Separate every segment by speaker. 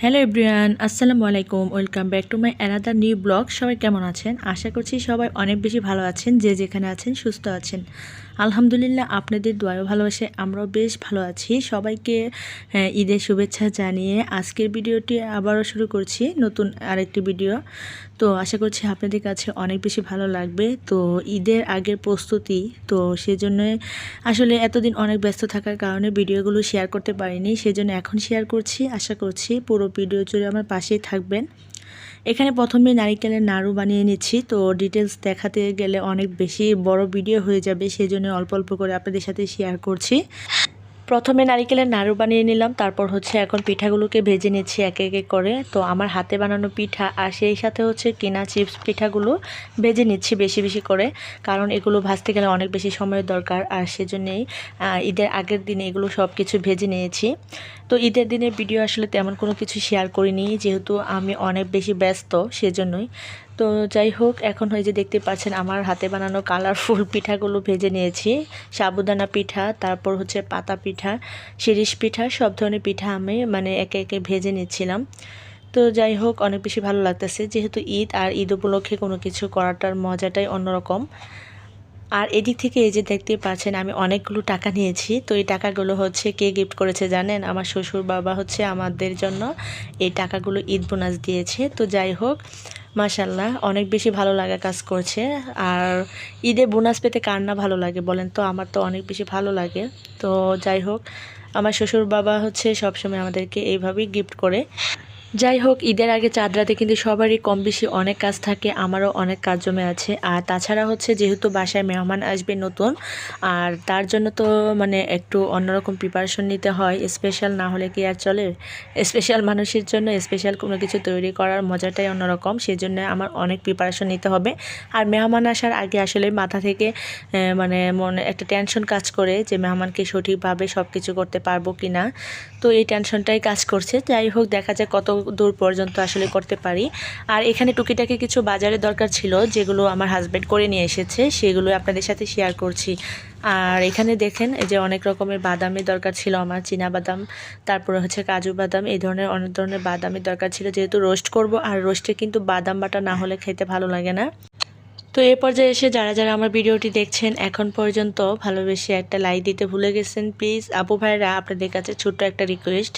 Speaker 1: Hello everyone আসসালামু আলাইকুম welcome back to my another new blog সবাই কেমন আছেন? আশা করছি সবাই অনেক বেশি ভালো আছেন, যে যেখানে আছেন সুস্থ আছেন। আলহামদুলিল্লাহ আপনাদের দোয়াও ভালোবাসে আমরাও বেশ ভালো আছি। সবাইকে ঈদের শুভেচ্ছা জানিয়ে আজকের ভিডিওটি আবারও শুরু করছি, নতুন আরেকটি ভিডিও। তো আশা করছি আপনাদের কাছে অনেক বেশি ভালো লাগবে। তো ঈদের আগের প্রস্তুতি, তো সেজন্য আসলে এতদিন অনেক ব্যস্ত থাকার কারণে ভিডিওগুলো শেয়ার করতে পারিনি, সেজন্য এখন শেয়ার করছি। আশা করছি পুরো ভিডিও জুড়ে আমার পাশেই থাকবেন। এখানে প্রথমে নারিকেলের নাড়ু বানিয়ে নিচ্ছি, তো ডিটেলস দেখাতে গেলে অনেক বেশি বড় ভিডিও হয়ে যাবে, সেজন্য অল্প অল্প করে আপনাদের সাথে শেয়ার করছি। প্রথমে নারিকেলের নাড়ু বানিয়ে নিলাম, তারপর হচ্ছে এখন পিঠাগুলোকে ভেজে নিচ্ছি এক এক করে। তো আমার হাতে বানানো পিঠা আর সেই সাথে হচ্ছে কিনা চিপস পিঠাগুলো ভেজে নিচ্ছি বেশি বেশি করে, কারণ এগুলো ভাজতে গেলে অনেক বেশি সময়ের দরকার, আর সেজন্যেই ঈদের আগের দিনে এগুলো সব কিছু ভেজে নিয়েছি। তো ঈদের দিনে ভিডিও আসলে তেমন কোনো কিছু শেয়ার করিনি, যেহেতু আমি অনেক বেশি ব্যস্ত সেজন্যই। তো যাই হোক, এখন হয়ে যে দেখতে পাচ্ছেন আমার হাতে বানানো কালারফুল পিঠাগুলো ভেজে নিয়েছি। সাবুদানা পিঠা, তারপর হচ্ছে পাতা পিঠা, শিরিষ পিঠা, সব ধরনের পিঠা আমি মানে একে একে ভেজে নিচ্ছিলাম। তো যাই হোক, অনেক বেশি ভালো লাগতেছে। যেহেতু ঈদ আর ঈদ উপলক্ষে কোনো কিছু করাটার মজাটাই অন্যরকম। আর এদিক থেকে এই যে দেখতে পাচ্ছেন, আমি অনেকগুলো টাকা নিয়েছি। তো এই টাকাগুলো হচ্ছে কে গিফট করেছে জানেন? আমার শ্বশুর বাবা হচ্ছে আমাদের জন্য এই টাকাগুলো ঈদ বোনাস দিয়েছে। তো যাই হোক মাশাল্লাহ অনেক বেশি ভালো লাগা কাজ করছে। আর ঈদে বোনাস পেতে কার না ভালো লাগে বলেন তো? আমার তো অনেক বেশি ভালো লাগে। তো যাই হোক, আমার শ্বশুর বাবা হচ্ছে সবসময় আমাদেরকে এইভাবেই গিফট করে। যাই হোক ঈদের আগে চাঁদ রাতে কিন্তু সবারই কম বেশি অনেক কাজ থাকে, আমারও অনেক কাজ জমে আছে। আর তাছাড়া হচ্ছে যেহেতু বাসায় মেহমান আসবে নতুন, আর তার জন্য তো মানে একটু অন্যরকম প্রিপারেশন নিতে হয় স্পেশাল না হলে কি আর চলে? স্পেশাল মানুষের জন্য স্পেশাল কোনো কিছু তৈরি করার মজাটাই অন্যরকম সেই জন্য আমার অনেক প্রিপারেশন নিতে হবে। আর মেহমান আসার আগে আসলে মাথা থেকে মানে মনে, একটা টেনশন কাজ করে যে মেহমানকে সঠিকভাবে সব কিছু করতে পারব কি না তো এই টেনশনটাই কাজ করছে। যাই হোক দেখা যায় কত দূর পর্যন্ত আসলে করতে পারি। আর এখানে টুকিটাকি কিছু বাজারের দরকার ছিল, যেগুলো আমার হাজব্যান্ড করে নিয়ে এসেছে, সেগুলো আপনাদের সাথে শেয়ার করছি। আর এখানে দেখেন, এই যে অনেক রকমের বাদামের দরকার ছিল আমার, চীনা বাদাম, তারপরে হচ্ছে কাজু বাদাম, এই ধরনের অনেক ধরনের বাদামের দরকার ছিল। যেহেতু রোস্ট করব, আর রোস্টে কিন্তু বাদাম বাটা না হলে খেতে ভালো লাগে না। তো এ পর্যায়ে এসে যারা যারা আমার ভিডিওটি দেখছেন, এখন পর্যন্ত ভালোবেসে একটা লাইক দিতে ভুলে গেছেন। প্লিজ আপু ভাইরা আপনাদের কাছে ছোট্ট একটা রিকোয়েস্ট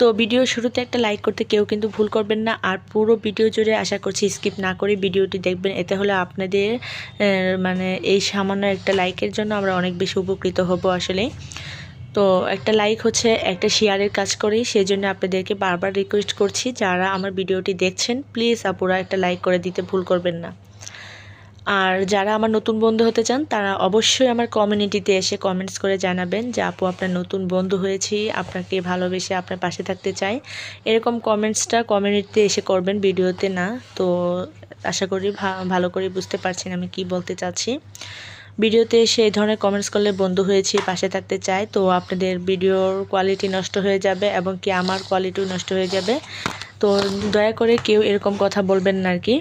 Speaker 1: তো ভিডিও শুরুতে একটা লাইক করতে কেউ কিন্তু ভুল করবেন না। আর পুরো ভিডিও জুড়ে আশা করছি স্কিপ না করে ভিডিওটি দেখবেন। এতে হলে আপনাদের মানে এই সামান্য একটা লাইকের জন্য আমরা অনেক বেশি উপকৃত হব আসলে। তো একটা লাইক হচ্ছে একটা শেয়ারের কাজ করি সেই জন্য আপনাদেরকে বারবার রিকোয়েস্ট করছি, যারা আমার ভিডিওটি দেখছেন প্লিজ আপুরা একটা লাইক করে দিতে ভুল করবেন না। আর যারা আমার নতুন বন্ধু হতে চান, তারা অবশ্যই আমার কমিউনিটিতে এসে কমেন্টস করে জানাবেন যে, আপু, আপনার নতুন বন্ধু হয়েছি, আপনাকে ভালোবেসে আপনার পাশে থাকতে চাই। এরকম কমেন্টসটা কমিউনিটিতে এসে করবেন, ভিডিওতে না। তো আশা করি ভালো করে বুঝতে পারছেন আমি কি বলতে চাচ্ছি। ভিডিওতে এসে এই ধরনের কমেন্টস করলে বন্ধু হয়েছি, পাশে থাকতে চাই। তো আপনাদের ভিডিওর কোয়ালিটি নষ্ট হয়ে যাবে এবং কি আমার কোয়ালিটিও নষ্ট হয়ে যাবে। তো দয়া করে কেউ এরকম কথা বলবেন না আর কি।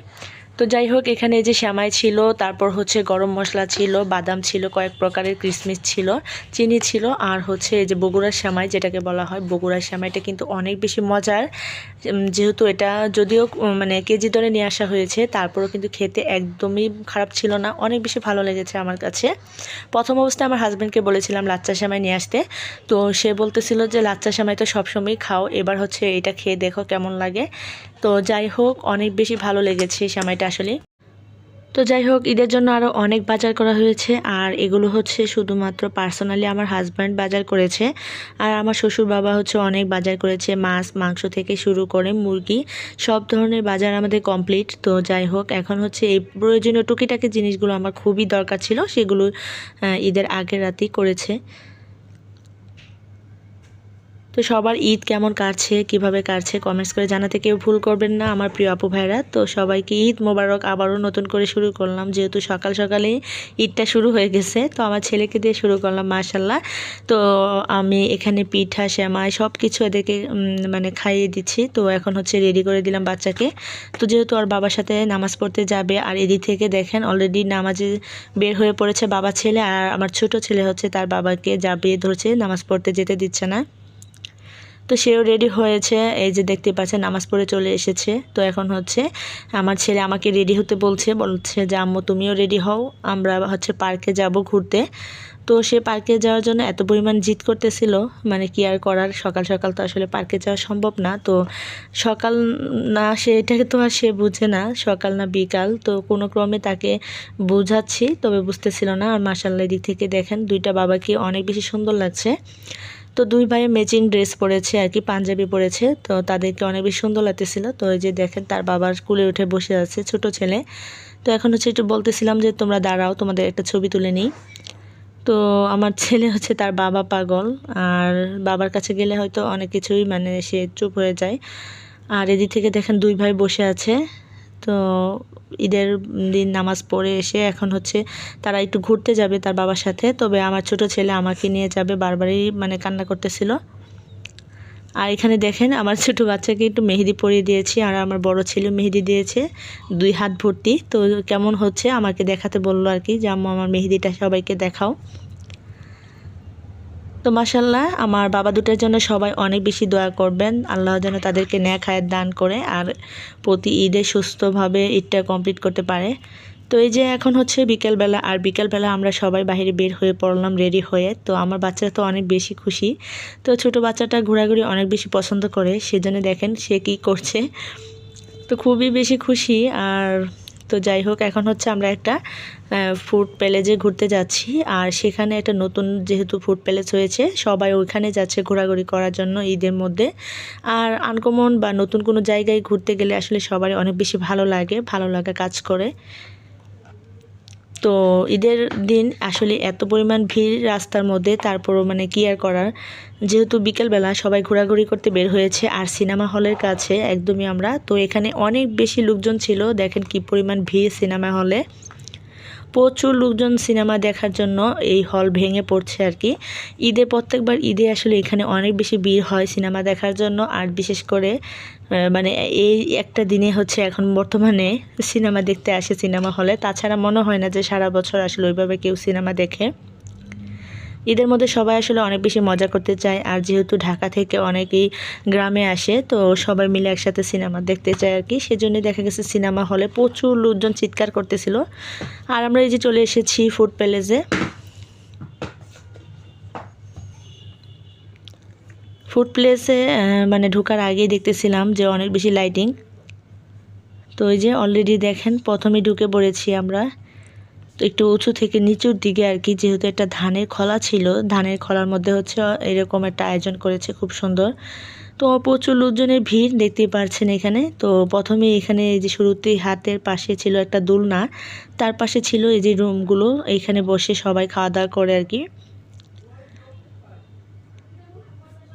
Speaker 1: তো যাই হোক, এখানে যে শ্যামাই ছিল, তারপর হচ্ছে গরম মশলা ছিল, বাদাম ছিল, কয়েক প্রকারের কিশমিশ ছিল, চিনি ছিল, আর হচ্ছে এই যে বগুড়ার শ্যামাই, যেটাকে বলা হয় বগুড়ার শ্যামাইটা কিন্তু অনেক বেশি মজার। যেহেতু এটা যদিও মানে কেজি দরে নিয়ে আসা হয়েছে, তারপরও কিন্তু খেতে একদমই খারাপ ছিল না, অনেক বেশি ভালো লেগেছে আমার কাছে। প্রথম অবস্থায় আমার হাজব্যান্ডকে বলেছিলাম লাচ্চা শ্যামাই নিয়ে আসতে, তো সে বলতেছিল যে, লাচ্চা শ্যামাই তো সবসময়ই খাও, এবার হচ্ছে এটা খেয়ে দেখো কেমন লাগে। তো যাই হোক, অনেক বেশি ভালো লেগেছে সময়টা আসলে। তো যাই হোক, ঈদের জন্য আরও অনেক বাজার করা হয়েছে আর এগুলো হচ্ছে শুধুমাত্র পার্সোনালি আমার হাজব্যান্ড বাজার করেছে। আর আমার শ্বশুর বাবা হচ্ছে অনেক বাজার করেছে, মাছ, মাংস থেকে শুরু করে মুরগি, সব ধরনের বাজার আমাদের কমপ্লিট। তো যাই হোক, এখন হচ্ছে এই প্রয়োজনীয় টুকিটাকি জিনিসগুলো আমার খুবই দরকার ছিল, সেগুলো ঈদের আগের রাতেই করেছে। তো সবার ঈদ কেমন কাটছে, কীভাবে কাটছে কমেন্টস করে জানাতে কেউ ভুল করবেন না, আমার প্রিয় আপু ভাইরা। তো সবাইকে ঈদ মোবারক আবারও নতুন করে শুরু করলাম, যেহেতু সকাল সকালেই ঈদটা শুরু হয়ে গেছে, তো আমার ছেলেকে দিয়ে শুরু করলাম মার্শাল্লাহ তো আমি এখানে পিঠা শ্যামাই সব কিছু এদেরকে মানে খাইয়ে দিচ্ছি, তো এখন হচ্ছে রেডি করে দিলাম বাচ্চাকে। তো যেহেতু আর বাবার সাথে নামাজ পড়তে যাবে, আর এদিক থেকে দেখেন অলরেডি নামাজে বের হয়ে পড়েছে বাবা ছেলে, আর আমার ছোট ছেলে হচ্ছে তার বাবাকে যাবে ধরছে, নামাজ পড়তে যেতে দিচ্ছে না। তো সেও রেডি হয়েছে। এই যে দেখতে পাচ্ছেন, নামাজ পড়ে চলে এসেছে। তো এখন হচ্ছে আমার ছেলে আমাকে রেডি হতে বলছে বলছে যে, আম্মু, তুমিও রেডি হও। আমরা হচ্ছে পার্কে যাব ঘুরতে। তো সে পার্কে যাওয়ার জন্য এত পরিমাণ জিদ করতেছিল। মানে কি আর করার? সকাল সকাল তো আসলে পার্কে যাওয়া সম্ভব না। তো সকাল না, সে এটাকে তো আর সে বুঝে না। সকাল না বিকাল। তো কোনো ক্রমে তাকে বোঝাচ্ছি, তবে বুঝতেছিল না। আর মাসাল্লাহ দিক থেকে দেখেন, দুইটা বাবাকে অনেক বেশি সুন্দর লাগছে। তো দুই ভাইয়ে ম্যাচিং ড্রেস পরেছে আর কি, পাঞ্জাবি পরেছে। তো তাদেরকে অনেক বেশি সুন্দর লাগতেছিল। তো এই যে দেখেন, তার বাবার স্কুলে উঠে বসে আছে, ছোট ছেলে। তো এখন হচ্ছে একটু বলতেছিলাম যে, তোমরা দাঁড়াও, তোমাদের একটা ছবি তুলে নিই। তো আমার ছেলে হচ্ছে তার বাবা পাগল। আর বাবার কাছে গেলে হয়তো অনেক কিছুই মানে সে চুপ হয়ে যায়। আর এদিক থেকে দেখেন দুই ভাই বসে আছে। তো ঈদের দিন নামাজ পড়ে এসে এখন হচ্ছে তারা একটু ঘুরতে যাবে তার বাবার সাথে। তবে আমার ছোট ছেলে আমাকে নিয়ে যাবে, বারবারই মানে কান্না করতেছিল। আর এখানে দেখেন আমার ছোট বাচ্চাকে একটু মেহেদি পরিয়ে দিয়েছি আর আমার বড় ছেলে মেহেদি দিয়েছে, দুই হাত ভর্তি। তো কেমন হচ্ছে আমাকে দেখাতে বলল আর কি যে আমার মেহেদিটা সবাইকে দেখাও। তো মাসাল্লাহ আমার বাবা দুটোর জন্য সবাই অনেক বেশি দোয়া করবেন। আল্লাহ যেন তাদেরকে ন্যাক হায়াত দান করে আর প্রতি ঈদে সুস্থভাবে ঈদটা কমপ্লিট করতে পারে। তো এই যে এখন হচ্ছে বিকেলবেলা, আর বিকেলবেলা আমরা সবাই বাইরে বের হয়ে পড়লাম, রেডি হয়ে। তো আমার বাচ্চা তো অনেক বেশি খুশি। তো ছোট বাচ্চাটা ঘোরাঘুরি অনেক বেশি পছন্দ করে, সেজন্য দেখেন সে কী করছে। তো খুবই বেশি খুশি, আর তো যাই হোক, এখন হচ্ছে আমরা একটা ফুড প্যালেজে ঘুরতে যাচ্ছি। আর সেখানে একটা নতুন যেহেতু ফুড প্যালেস হয়েছে, সবাই ওইখানে যাচ্ছে ঘোরাঘুরি করার জন্য ঈদের মধ্যে। আর আনকমন বা নতুন কোনো জায়গায় ঘুরতে গেলে আসলে সবারই অনেক বেশি ভালো লাগে, ভালো লাগা কাজ করে। তো ঈদের দিন আসলে এত পরিমাণ ভিড় রাস্তার মধ্যে, তারপরও মানে কি আর করার? যেহেতু বিকেলবেলা সবাই ঘোরাঘুরি করতে বের হয়েছে আর সিনেমা হলের কাছে একদমই আমরা। তো এখানে অনেক বেশি লোকজন ছিল। দেখেন কি পরিমাণ ভিড় সিনেমা হলে। প্রচুর লোকজন সিনেমা দেখার জন্য এই হল ভেঙে পড়ছে আর কি। ঈদে প্রত্যেকবার ঈদে আসলে এখানে অনেক বেশি ভিড় হয় সিনেমা দেখার জন্য। আর বিশেষ করে মানে এই একটা দিনে হচ্ছে এখন বর্তমানে সিনেমা দেখতে আসে সিনেমা হলে। তাছাড়া মনে হয় না যে সারা বছর আসলে ওইভাবে কেউ সিনেমা দেখে। ঈদের মধ্যে সবাই আসলে অনেক বেশি মজা করতে চায়। আর যেহেতু ঢাকা থেকে অনেকেই গ্রামে আসে, তো সবাই মিলে একসাথে সিনেমা দেখতে চায় আর কি। সেজন্য দেখা গেছে সিনেমা হলে প্রচুর লোকজন চিৎকার করতেছিল। আর আমরা এই যে চলে এসেছি ফুড প্যালেসে। ফুড প্লেসে মানে ঢোকার আগেই দেখতেছিলাম যে অনেক বেশি লাইটিং। তো এই যে অলরেডি দেখেন প্রথমে ঢুকে পড়েছি আমরা। একটু উঁচু থেকে নিচুর দিকে আর কি, যেহেতু একটা ধানের খলা ছিল, ধানের খলার মধ্যে হচ্ছে এরকম একটা আয়োজন করেছে খুব সুন্দর। তো প্রচুর লোকজনের ভিড় দেখতে পারছেন এখানে। তো প্রথমে এখানে এই যে শুরুতেই হাতের পাশে ছিল একটা দোলনা, তার পাশে ছিল এই যে রুমগুলো, এখানে বসে সবাই খাওয়া দাওয়া করে আর কি।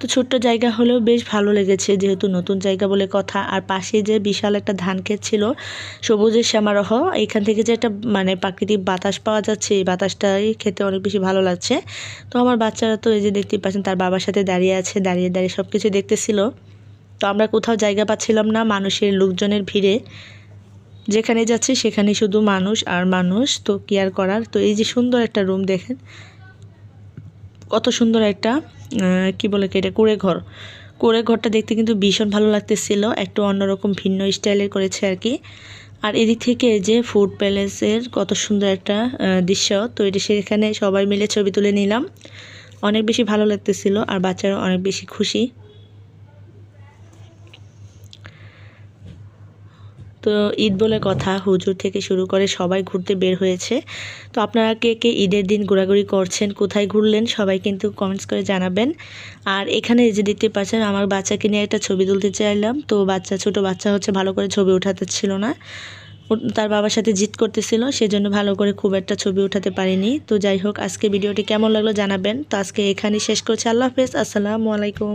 Speaker 1: তো ছোট্ট জায়গা হলেও বেশ ভালো লেগেছে, যেহেতু নতুন জায়গা বলে কথা। আর পাশে যে বিশাল একটা ধান ক্ষেত ছিল সবুজের শ্যামারহ, এখান থেকে যে একটা মানে প্রাকৃতিক বাতাস পাওয়া যাচ্ছে, এই বাতাসটাই খেতে অনেক বেশি ভালো লাগছে। তো আমার বাচ্চারা তো এই যে দেখতে পাচ্ছেন, তার বাবার সাথে দাঁড়িয়ে আছে, দাঁড়িয়ে দাঁড়িয়ে সব কিছু দেখতেছিল। তো আমরা কোথাও জায়গা পাচ্ছিলাম না, মানুষের লোকজনের ভিড়ে। যেখানে যাচ্ছে সেখানে শুধু মানুষ আর মানুষ, তো কেয়ার করার? তো এই যে সুন্দর একটা রুম দেখেন কত সুন্দর একটা কি বলে কি এটা, কুড়ে ঘর। কুড়ে ঘরটা দেখতে কিন্তু ভীষণ ভালো লাগতেছিল, একটু অন্যরকম ভিন্ন স্টাইলের করেছে আর কি। আর এদিক থেকে যে ফুড প্যালেসের কত সুন্দর একটা দৃশ্য, তো এটি সেখানে সবাই মিলে ছবি তুলে নিলাম। অনেক বেশি ভালো লাগতেছিল আর বাচ্চারা অনেক বেশি খুশি। তো ঈদ বলে কথা হুজুর থেকে শুরু করে সবাই ঘুরতে বের হয়েছে। তো আপনারা কে কে ঈদের দিন ঘোরাঘুরি করছেন, কোথায় ঘুরলেন, সবাই কিন্তু কমেন্টস করে জানাবেন। আর এখানে যে দেখতে পাচ্ছেন, আমার বাচ্চাকে নিয়ে একটা ছবি তুলতে চাইলাম। তো বাচ্চা, ছোট বাচ্চা হচ্ছে ভালো করে ছবি উঠাতে ছিল না। তার বাবার সাথে জিত করতেছিল, সেজন্য ভালো করে খুব একটা ছবি উঠাতে পারিনি। তো যাই হোক, আজকে ভিডিওটি কেমন লাগল জানাবেন। তো আজকে এখানেই শেষ করছি। আল্লাহ হাফেজ, আসসালামু আলাইকুম।